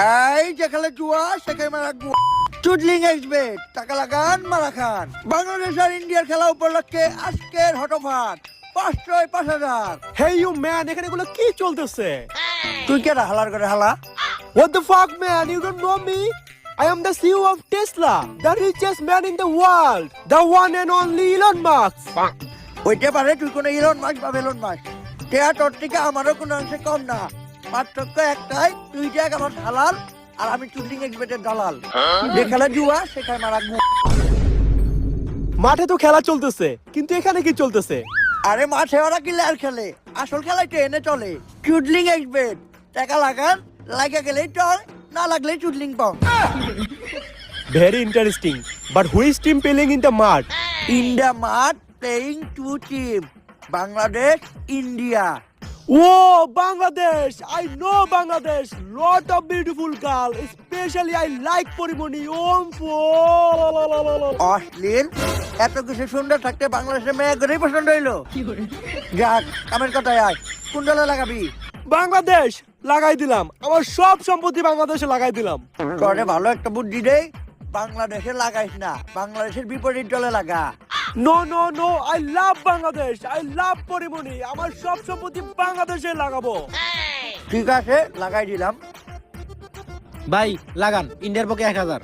এই যেখানে জুয়া সেখানে মারা গুয়া চুডলিং এক্সবেট টাকা লাগান মারা খান। বাংলাদেশ আর ইন্ডিয়ার খেলা উপলক্ষে আজকের হটফাট পাঁচশো পাঁচ হাজার। হেই ইউ ম্যান এখানে এগুলো কি চলতেছে? তুই কে হালার করে হালা? What the fuck man? You don't know me? I am the CEO of Tesla the richest man in the world the one and only Elon Musk. ওইটা পারে তুই কোনো ইলন মাস বা বেলন মাস টেয়া তোর থেকে আমারও কোনো অংশে কম না। পার্থক্য একটাই তুই যে আমার হালাল আর আমি চুডলিং এক্সবেটের দালাল। যেখানে জুয়া সেখানে মারা মাঠে তো খেলা চলতেছে কিন্তু এখানে কি চলতেছে? আরে মাঠে ওরা কি লেয়ার খেলে? আসল খেলায় ট্রেনে চলে। চুডলিং এক্সবেট। টাকা লাগান লাগা গেলেই চল না লাগলেই চুডলিং পাও very interesting but who team team in in মাঠ? ইন্ডিয়া মাঠ playing two team Bangladesh India. Oh, Bangladesh! I know Bangladesh. Lot of beautiful girl. Especially I like Porimoni. Om অশ্লীল এত কিছু সুন্দর থাকতে বাংলাদেশের মেয়ে করেই পছন্দ হইল যাক কামের কথায় আয় কোন দলে লাগাবি বাংলাদেশ লাগাই দিলাম আমার সব সম্পত্তি বাংলাদেশে লাগাই দিলাম তোরে ভালো একটা বুদ্ধি দেই বাংলাদেশে লাগাইস না বাংলাদেশের বিপরীত দলে লাগা no no no I love Bangladesh I love Porimoni আমার সব সম্পত্তি বাংলাদেশে লাগাবো। ঠিক আছে লাগাই দিলাম। ভাই লাগান ইন্ডিয়ার পক্ষে এক হাজার।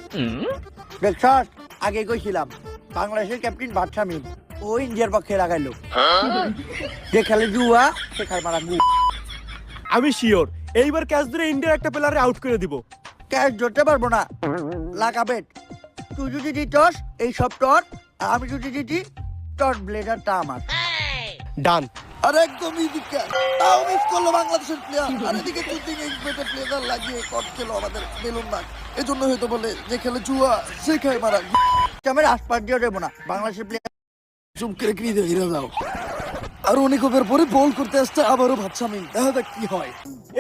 দেখছস আগে কইছিলাম বাংলাদেশের ক্যাপ্টেন বাদশামিম ও ইন্ডিয়ার পক্ষে লাগাইলো। যে খেলে জুয়া সে খায় মারা গু। আমি শিওর এইবার ক্যাচ ধরে ইন্ডিয়ার একটা প্লেয়ারে আউট করে দিব। ক্যাশ ধরতে পারব না। লাগাবে। তুই যদি দিতস এই সব টর আর আমি যদি দিতি টর ব্লেডারটা আমার। ডান আর একদম ইদিকে তাও মিস করল বাংলাদেশের প্লেয়ার আর এদিকে চুটিং এক্সপেক্টেড প্লেয়ার লাগিয়ে কট খেলো আমাদের বেলুন মাঠ। এজন্য হয়তো বলে যে খেলে জুয়া সে খায় মারা। আমি আশপাশ দিয়ে দেবো না। বাংলাদেশের প্লেয়ার চুপ করে কি দিয়ে হেরে যাও। আর অনেক ওভার পরে বল করতে আসছে আবারও ভাবছি আমি দেখা যাক কি হয়।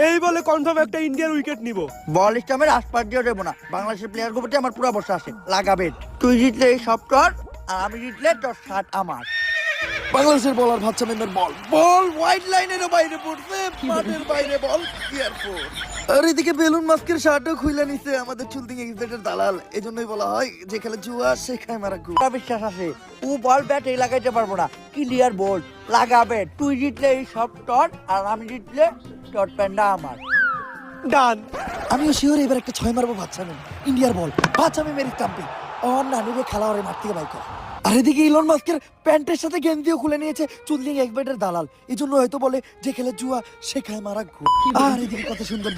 এই বলে কনফার্ম একটা ইন্ডিয়ার উইকেট নিব। বল ইস্টামের আশপাশ দিয়ে দেবো না। বাংলাদেশের প্লেয়ার প্রতি আমার পুরো বসে আসে। লাগাবে। তুই জিতলে এই সব টর আর আমি জিতলে তোর শার্ট আমার। বাংলাদেশের বলার ভাবছা মেমের বল বল হোয়াইট লাইনের বাইরে পড়ছে। মাঠের বাইরে বল এয়ারপোর্ট আর এদিকে বেলুন মাস্কের শার্টও খুলে নিছে আমাদের চুলতিং এক্সপেক্টের দালাল। এজন্যই বলা হয় যে খেলে জুয়া সে খায় মারা গু বিশ্বাস আছে ও বল ব্যাট এই লাগাইতে পারব না। ক্লিয়ার বল লাগাবে। তুই জিতলে এই সব টট আর আমি জিতলে টট প্যান্ডা আমার। ডান আমিও শিওর এবার একটা ছয় মারবো ভাবছা মেম ইন্ডিয়ার বল ভাবছা মেমের স্টাম্পে অন নানুরে খেলা মাঠ থেকে বাইক আর এদিকে ইলন মাস্কের প্যান্টের সাথে গেঞ্জিও খুলে নিয়েছে চুলনিং এক্সপেক্টের দালাল। এই জন্য হয়তো বলে যে খেলে জুয়া, সে খায় মারা আর এদিকে কত সুন্দর